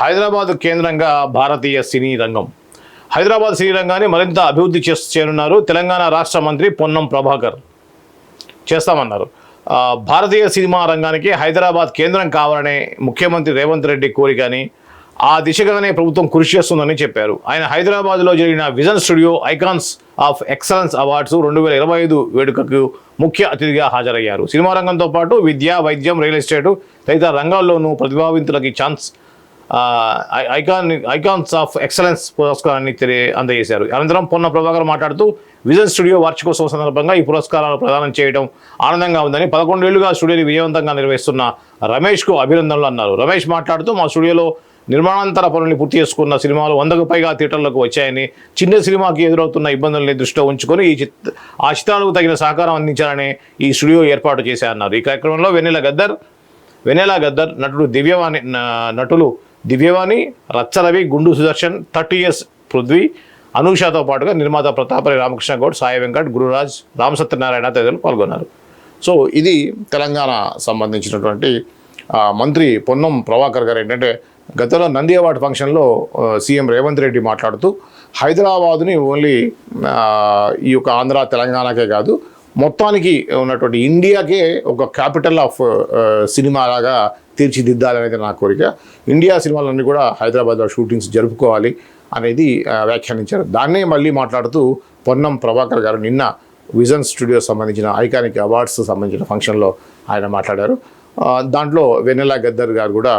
హైదరాబాద్ కేంద్రంగా భారతీయ సినీ రంగం. హైదరాబాద్ సినీ రంగాన్ని మరింత అభివృద్ధి చేస్- చేయనున్నారు తెలంగాణ రాష్ట్ర మంత్రి పొన్నం ప్రభాకర్. చేస్తామన్నారు. భారతీయ సినిమా రంగానికి హైదరాబాద్ కేంద్రం కావాలనే ముఖ్యమంత్రి రేవంత్ రెడ్డి కోరికని ఆ దిశగానే ప్రభుత్వం కృషి చేస్తుందని చెప్పారు. ఆయన హైదరాబాద్లో జరిగిన Vision Studio Icons of Excellence Awards రెండు వేల ఇరవై ఐదు వేడుకకు ముఖ్య అతిథిగా హాజరయ్యారు. సినిమా రంగంతో పాటు విద్య వైద్యం రియల్ ఎస్టేటు తదితర రంగాల్లోనూ ప్రతిభావంతులకి chance icon Icons of Excellence పురస్కారాన్ని తెలియ అందజేశారు. అనంతరం పొన్న ప్రభాకర్ మాట్లాడుతూ విజన్ స్టూడియో వార్షికోత్సవం సందర్భంగా ఈ పురస్కారాలు ప్రదానం చేయడం ఆనందంగా ఉందని పదకొండేళ్ళుగా స్టూడియోని విజయవంతంగా నిర్వహిస్తున్న రమేష్కు అభినందనలు అన్నారు. రమేష్ మాట్లాడుతూ మా స్టూడియోలో నిర్మాణాంతర పనుల్ని పూర్తి చేసుకున్న సినిమాలు వందకు పైగా థియేటర్లకు వచ్చాయని చిన్న సినిమాకి ఎదురవుతున్న ఇబ్బందుల్ని దృష్టిలో ఉంచుకొని ఈ చిత్ ఆ చిత్రాలకు తగిన సహకారం అందించాలని ఈ స్టూడియో ఏర్పాటు చేశారన్నారు ఈ కార్యక్రమంలో వెన్నెల గద్దర్ వెన్నెల గద్దర్ నటుడు దివ్యవాణి నటులు దివ్యవాణి రచ్చరవి గుండు సుదర్శన్ థర్టీ ఇయర్స్ పృథ్వీ అనూషతో పాటుగా నిర్మాత ప్రతాపరి రామకృష్ణ గౌడ్ సాయి వెంకట్ గురురాజ్ రామసత్యనారాయణ తదితరులు పాల్గొన్నారు. సో ఇది తెలంగాణ సంబంధించినటువంటి మంత్రి పొన్నం ప్రభాకర్ గారు ఏంటంటే గతంలో నంది అవార్డు ఫంక్షన్లో సీఎం రేవంత్ రెడ్డి మాట్లాడుతూ హైదరాబాదుని ఓన్లీ ఈ యొక్క ఆంధ్ర తెలంగాణకే కాదు మొత్తానికి ఉన్నటువంటి ఇండియాకే ఒక క్యాపిటల్ ఆఫ్ సినిమా లాగా తీర్చిదిద్దాలనేది నా కోరిక. ఇండియా సినిమాలన్నీ కూడా హైదరాబాద్లో షూటింగ్స్ జరుపుకోవాలి అనేది వ్యాఖ్యానించారు. దాన్నే మళ్ళీ మాట్లాడుతూ పొన్నం ప్రభాకర్ గారు నిన్న విజన్ స్టూడియో సంబంధించిన ఐకానిక్ అవార్డ్స్ సంబంధించిన ఫంక్షన్లో ఆయన మాట్లాడారు. దాంట్లో వెన్నెల గద్దర్ గారు కూడా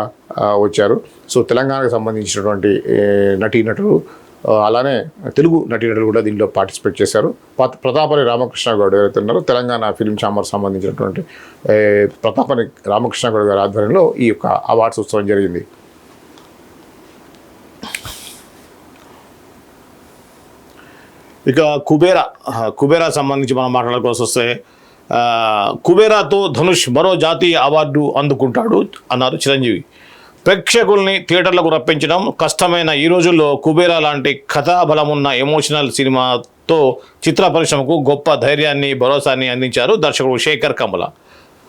వచ్చారు. సో తెలంగాణకు సంబంధించినటువంటి నటీనటుడు నటీనటులు అలానే తెలుగు నటీనటులు కూడా దీనిలో పార్టిసిపేట్ చేశారు. ప్రతాపని రామకృష్ణ గౌడ్ ఎవరైతే ఉన్నారో తెలంగాణ ఫిలిం ఛాంబర్ సంబంధించినటువంటి ప్రతాపని రామకృష్ణ గౌడ్ గారి ఆధ్వర్యంలో ఈ యొక్క అవార్డ్స్ ఉత్సవం జరిగింది. ఇక కుబేరా కుబేరా సంబంధించి మనం మాట్లాడుకోవాల్సి వస్తే కుబేరాతో ధనుష్ మరో జాతీయ అవార్డు అందుకుంటాడు అన్నారు చిరంజీవి. ప్రేక్షకుల్ని థియేటర్లకు రప్పించడం కష్టమైన ఈ రోజుల్లో కుబేరా లాంటి కథాబలమున్న ఎమోషనల్ సినిమాతో చిత్ర పరిశ్రమకు గొప్ప ధైర్యాన్ని భరోసాన్ని అందించారు దర్శకుడు శేఖర్ కమల.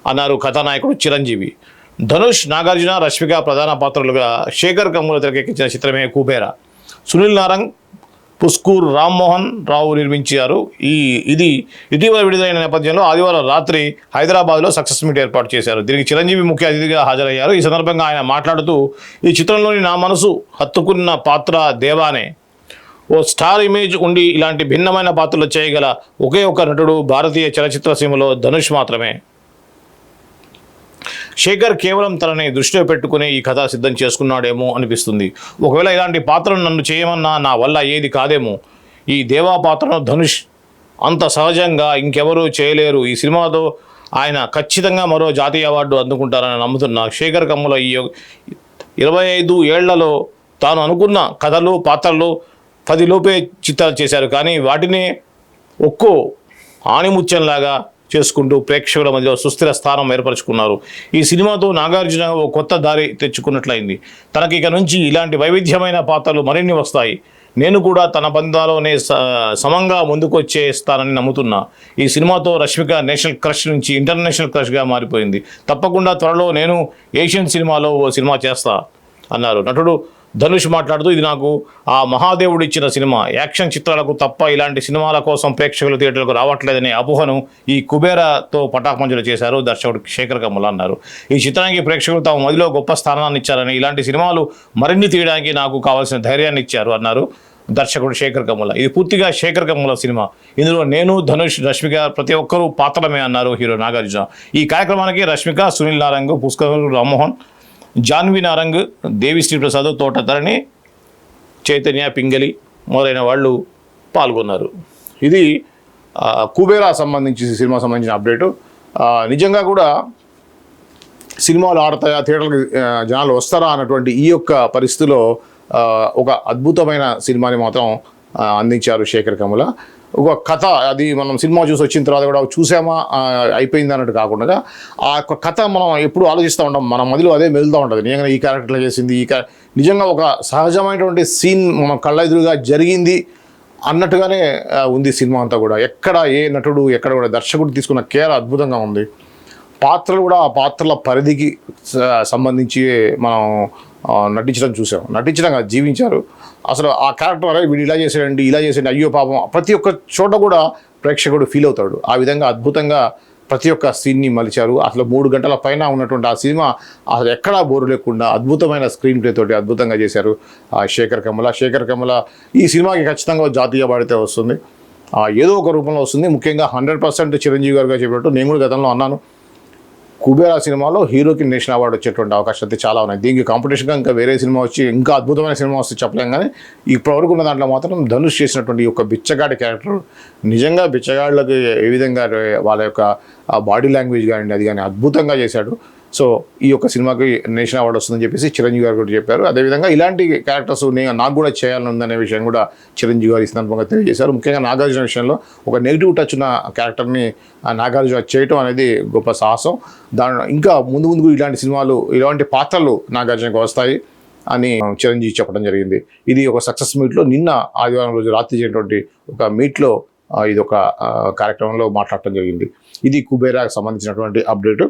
అన్నారు కథానాయకుడు చిరంజీవి. ధనుష్ నాగార్జున రష్మిక ప్రధాన పాత్రలుగా శేఖర్ కమ్ముల తెరకెక్కించిన చిత్రమే కుబేరా. సునీల్ నారంగ్ పుస్కూర్ రామ్మోహన్ రావు నిర్మించారు. ఈ ఇది ఇటీవల విడుదలైన నేపథ్యంలో ఆదివారం రాత్రి హైదరాబాద్లో సక్సెస్ మీట్ ఏర్పాటు చేశారు. దీనికి చిరంజీవి ముఖ్య అతిథిగా హాజరయ్యారు. ఈ సందర్భంగా ఆయన మాట్లాడుతూ ఈ చిత్రంలోని నా మనసు హత్తుకున్న పాత్ర దేవానే. ఓ స్టార్ ఇమేజ్ ఉండి ఇలాంటి భిన్నమైన పాత్రలు చేయగల ఒకే ఒక నటుడు భారతీయ చలచిత్ర సీమలో ధనుష్ మాత్రమే. శేఖర్ కేవలం తనని దృష్టిలో పెట్టుకుని ఈ కథ సిద్ధం చేసుకున్నాడేమో అనిపిస్తుంది. ఒకవేళ ఇలాంటి పాత్రను నన్ను చేయమన్నా నా వల్ల ఏది కాదేమో. ఈ దేవా పాత్రను ధనుష్ అంత సహజంగా ఇంకెవరూ చేయలేరు. ఈ సినిమాతో ఆయన ఖచ్చితంగా మరో జాతీయ అవార్డు అందుకుంటారని నమ్ముతున్నా. శేఖర్ కమ్ముల ఈ ఇరవై ఐదు ఏళ్ళలో తాను అనుకున్న కథలు పాత్రలు పదిలోపే చిత్రాలు చేశారు. కానీ వాటిని ఒక్కో ఆణిముత్యంలాగా చేసుకుంటూ ప్రేక్షకుల మధ్య సుస్థిర స్థానం ఏర్పరచుకున్నారు. ఈ సినిమాతో నాగార్జున ఓ కొత్త దారి తెచ్చుకున్నట్లయింది. తనకి ఇక నుంచి ఇలాంటి వైవిధ్యమైన పాత్రలు మరిన్ని వస్తాయి. నేను కూడా తన బంధాలోనే స- సమంగా ముందుకొచ్చేస్తానని నమ్ముతున్నా. ఈ సినిమాతో రష్మిక నేషనల్ క్రష్ నుంచి ఇంటర్నేషనల్ క్రష్గా మారిపోయింది. తప్పకుండా త్వరలో నేను ఏషియన్ సినిమాలో ఓ సినిమా చేస్తా అన్నారు. నటుడు ధనుష్ మాట్లాడుతూ ఇది నాకు ఆ మహాదేవుడు ఇచ్చిన సినిమా. యాక్షన్ చిత్రాలకు తప్ప ఇలాంటి సినిమాల కోసం ప్రేక్షకులు థియేటర్లకు రావట్లేదనే అపోహను ఈ కుబేరాతో పటాపంచలు చేశారు దర్శకుడు శేఖర్ కమ్ముల అన్నారు. ఈ చిత్రానికి ప్రేక్షకులు తమ మదిలో గొప్ప స్థానాన్ని ఇచ్చారని ఇలాంటి సినిమాలు మరిన్ని తీయడానికి నాకు కావాల్సిన ధైర్యాన్ని ఇచ్చారు అన్నారు దర్శకుడు శేఖర్ కమ్ముల. ఇది పూర్తిగా శేఖర్ కమ్ముల సినిమా. ఇందులో నేను ధనుష్ రష్మిక ప్రతి ఒక్కరూ పాత్రమే అన్నారు హీరో నాగార్జున. ఈ కార్యక్రమానికి రష్మిక సునీల్ నారంగ్ పుష్కర్ రామ్మోహన్ జాన్వి నారంగ్ దేవి శ్రీప్రసాద్ తోట ధరణి చైతన్య పింగళి మొదలైన వాళ్ళు పాల్గొన్నారు. ఇది కుబేరా సంబంధించి సినిమా సంబంధించిన అప్డేటు. నిజంగా కూడా సినిమాలు ఆడతాయా థియేటర్కి జనాలు వస్తారా అన్నటువంటి ఈ యొక్క పరిస్థితిలో ఒక అద్భుతమైన సినిమాని మాత్రం అందించారు శేఖర్ కమల. ఒక కథ అది మనం సినిమా చూసి వచ్చిన తర్వాత కూడా చూసామా అయిపోయింది అన్నట్టు కాకుండా ఆ యొక్క కథ మనం ఎప్పుడు ఆలోచిస్తూ ఉంటాం. మన మదిలో అదే మెలుతూ ఉంటుంది. నిజంగా ఈ క్యారెక్టర్లో చేసింది ఈ నిజంగా ఒక సహజమైనటువంటి సీన్ మన కళ్ళ ఎదురుగా జరిగింది అన్నట్టుగానే ఉంది సినిమా అంతా కూడా. ఎక్కడ ఏ నటుడు ఎక్కడ కూడా దర్శకుడు తీసుకున్న కేర్ అద్భుతంగా ఉంది. పాత్రలు కూడా ఆ పాత్రల పరిధికి సంబంధించి మనం నటించడం చూసాం నటించడం కాదు, జీవించారు. అసలు ఆ క్యారెక్టర్ అరే వీడు ఇలా చేసాడండి ఇలా చేసాడు అయ్యో పాపం. ప్రతి ఒక్క చోట కూడా ప్రేక్షకుడు ఫీల్ అవుతాడు. ఆ విధంగా అద్భుతంగా ప్రతి ఒక్క సీన్ని మలిచారు. అసలు మూడు గంటల పైన ఉన్నటువంటి ఆ సినిమా అసలు ఎక్కడా బోరు లేకుండా అద్భుతమైన స్క్రీన్ ప్లే తోటి అద్భుతంగా చేశారు. ఆ శేఖర్ కమల శేఖర్ కమల ఈ సినిమాకి ఖచ్చితంగా జాతీయ బాడితే వస్తుంది. ఏదో ఒక రూపంలో వస్తుంది. ముఖ్యంగా హండ్రెడ్ పర్సెంట్ చిరంజీవి గారుగా చెప్పినట్టు నేను కూడా గతంలో అన్నాను. కుబేరా సినిమాలో హీరోకి నేషనల్ అవార్డు వచ్చేటువంటి అవకాశం అయితే చాలా ఉన్నాయి. దీనికి కాంపిటీషన్గా ఇంకా వేరే సినిమా వచ్చి ఇంకా అద్భుతమైన సినిమా వస్తే చెప్పలేం కానీ ఇప్పటివరకు ఉన్న దాంట్లో మాత్రం ధనుష్ చేసినటువంటి ఈ యొక్క బిచ్చగాడి క్యారెక్టర్ నిజంగా బిచ్చగాళ్ళకి ఏ విధంగా వాళ్ళ యొక్క బాడీ లాంగ్వేజ్ కానీ అది కానీ అద్భుతంగా చేశాడు. సో ఈ యొక్క సినిమాకి నేషనల్ అవార్డు వస్తుందని చెప్పేసి చిరంజీవి గారు కూడా చెప్పారు. అదేవిధంగా ఇలాంటి క్యారెక్టర్స్ నేను నాకు కూడా చేయాలని ఉందనే విషయం కూడా చిరంజీవి గారు ఈ సందర్భంగా తెలియజేశారు. ముఖ్యంగా నాగార్జున విషయంలో ఒక నెగిటివ్ టచ్ ఉన్న క్యారెక్టర్ని నాగార్జున చేయటం అనేది గొప్ప సాహసం. దాని ఇంకా ముందు ముందుకు ఇలాంటి సినిమాలు ఇలాంటి పాత్రలు నాగార్జునకు వస్తాయి అని చిరంజీవి చెప్పడం జరిగింది. ఇది ఒక సక్సెస్ మీట్లో నిన్న ఆదివారం రోజు రాత్రి జరిగినటువంటి ఒక మీట్లో ఇది ఒక కార్యక్రమంలో మాట్లాడటం జరిగింది. ఇది కుబేరాకు సంబంధించినటువంటి అప్డేట్